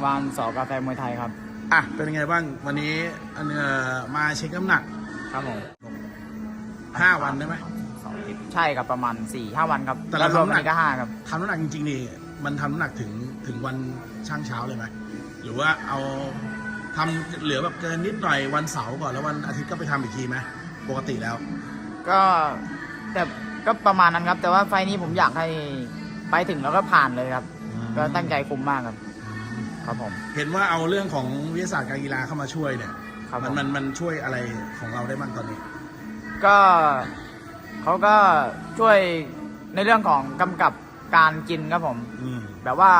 ชรสังวานสอกาแฟมวยไทยครับอะเป็นยังไงบ้างวันนี้อันเอ่อมาเช็คน้ำหนักครับผม5วันได้ไหม สองอาทิตย์ใช่ครับประมาณ4ี่ห้าวันครับแต่ละวมน้ำหนัก วันนี้ก็ห้าครับ ทำน้ำหนักจริงๆนี่มันทำน้ำหนักถึงถึงวันช่างเช้าเลยไหมหรือว่าเอาทำเหลือแบบเกินนิดหน่อยวันเสาร์ก่อนแล้ววันอาทิตย์ก็ไปทำอีกทีไหมปกติแล้ว ก็แต่ก็ประมาณนั้นครับ แต่ว่าไฟล์นี้ผมอยากให้ไปถึงแล้วก็ผ่านเลยครับ ก็ตั้งใจคุมมากครับ ครับผม เห็นว่าเอาเรื่องของวิทยาศาสตร์การกีฬาเข้ามาช่วยเนี่ยครับผมันมมันมันช่วยอะไรของเราได้บ้างตอนนี้ ก็เขาก็ช่วยในเรื่องของกำกับการกินครับผม อืม แบบว่า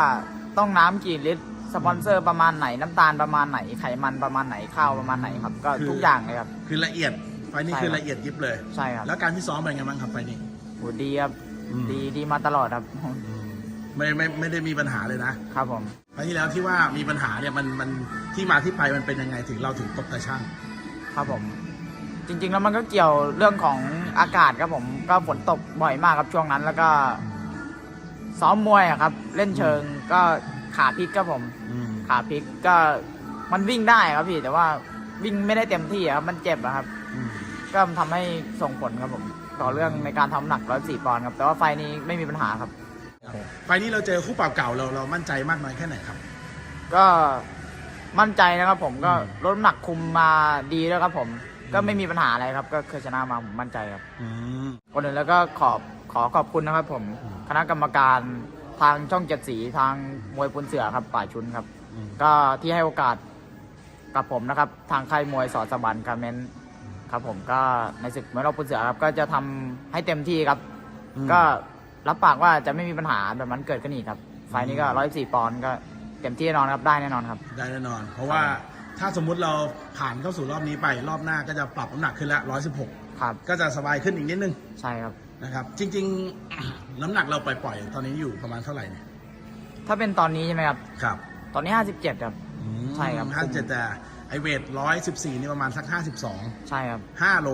ต้องน้ำกี่ลิตรสปอนเซอร์ประมาณไหนน้ำตาลประมาณไหนไขมันประมาณไหนข้าวประมาณไหนครับ ก็ทุกอย่างเลยครับ คือละเอียดไฟล์นี้ใช่คือครับ ละเอียดยิบเลย ใช่ครับแล้วการที่ซ้อมเป็นไงบ้างครับไฟล์นี้ โหดีครับอืม ดีดีมาตลอดครับ ไม่ไม่ไม่ได้มีปัญหาเลยนะครับผมครั้งที่แล้วที่ว่ามีปัญหาเนี่ยมันมันที่มาที่ไปมันเป็นยังไงถึงเราถึงตกตาช่างครับผม จริง ๆ แล้วมันก็เกี่ยวเรื่องของอากาศครับผม ก็ฝนตกบ่อยมากครับช่วงนั้น แล้วก็ ซ้อมมวยอะครับ เล่นเชิงก็ขาพลิกครับผมขาพลิกก็มันวิ่งได้ครับพี่ แต่ว่าวิ่งไม่ได้เต็มที่อะครับมันเจ็บอะครับก็ทำให้ส่งผลครับผม ต่อเรื่องในการทำหนักร้อยสี่ปอนด์ครับ แต่ว่าไฟล์นี้ไม่มีปัญหาครับ ไฟล์นี้เราเจอคู่ปรับเก่าเราเรามั่นใจมากน้อยแค่ไหนครับ ก็มั่นใจนะครับผมก็อืมลดน้ำหนักคุมมาดีแล้วครับผม ก็ไม่มีปัญหาอะไรครับ ก็เคยชนะมาผมมั่นใจครับอืม ก่อนอื่นแล้วก็ขอบขอขอบคุณนะครับผมอืม คณะกรรมการทางช่องเจ็ดสีทางมวยปุนเสือครับป่าชุนครับก็ที่ให้โอกาสกับผมนะครับ ทางค่ายมวยสอสบันคาเมนครับผมก็ในศึกมวยรอบปุนเสือครับ ก็จะทำให้เต็มที่ครับอืมก็ รับปากว่าจะไม่มีปัญหาแบบนั้นเกิดขึ้นอีกครับ ไฟล์นี้ก็ร้อยสี่ปอนด์ก็เต็มที่แน่นอนครับได้แน่นอนครับ ได้แน่นอน เพราะว่าถ้าสมมุติเราผ่านเข้าสู่รอบนี้ไปรอบหน้าก็จะปรับน้ำหนักขึ้นละ116ครับ ก็จะสบายขึ้นอีกนิดนึงใช่ครับนะครับ จริง ๆ น้ำหนักเราปล่อยๆตอนนี้อยู่ประมาณเท่าไหร่เนี่ยถ้าเป็นตอนนี้ใช่ไหมครับ ครับ ตอนนี้ห้าสิบเจ็ดครับ ใช่ครับ ห้าเจ็ดแต่ ไอเวทร้อยสิบสี่นี่ประมาณสักห้าสิบสองใช่ครับห้าโล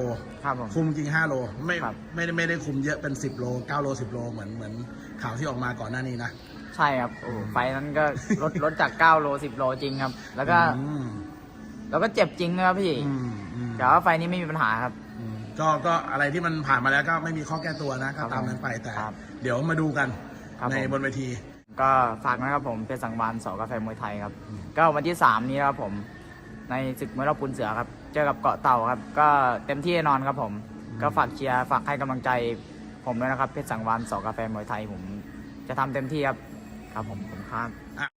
ครับผม คุมจริงห้าโลไม่ครับ ไม่ได้ไม่ได้คุมเยอะเป็นสิบโลเก้าโลสิบโลเหมือนเหมือนข่าวที่ออกมาก่อนหน้านี้นะ ใช่ครับโอ้ไฟล์นั้นก็ลด ลดจาก 9 โล 10 โลจริงครับ แล้วก็อืมแล้วก็เจ็บจริงนะครับพี่อืมอืมแต่ว่าไฟล์นี้ไม่มีปัญหาครับ อืมก็ก็อะไรที่มันผ่านมาแล้วก็ไม่มีข้อแก้ตัวนะครัก็บตามนั้นไปแต่ ครับเดี๋ยวมาดูกันครับในผม บนเวที ก็ฝากนะครับผมเป็นสังวานสอกาแฟมวยไทยครับอืมก็วันที่ 3 นี้นะครับผม ในศึกมวยรอบปุนเสือครับ เจอกับเกาะเต่าครับ ก็เต็มที่แน่นอนครับผม ก็ฝากเชียร์ฝากให้กำลังใจผมด้วยนะครับ เพชรสังวานสอกาแฟมวยไทยผมจะทำเต็มที่ครับ ครับผมผมครับอะ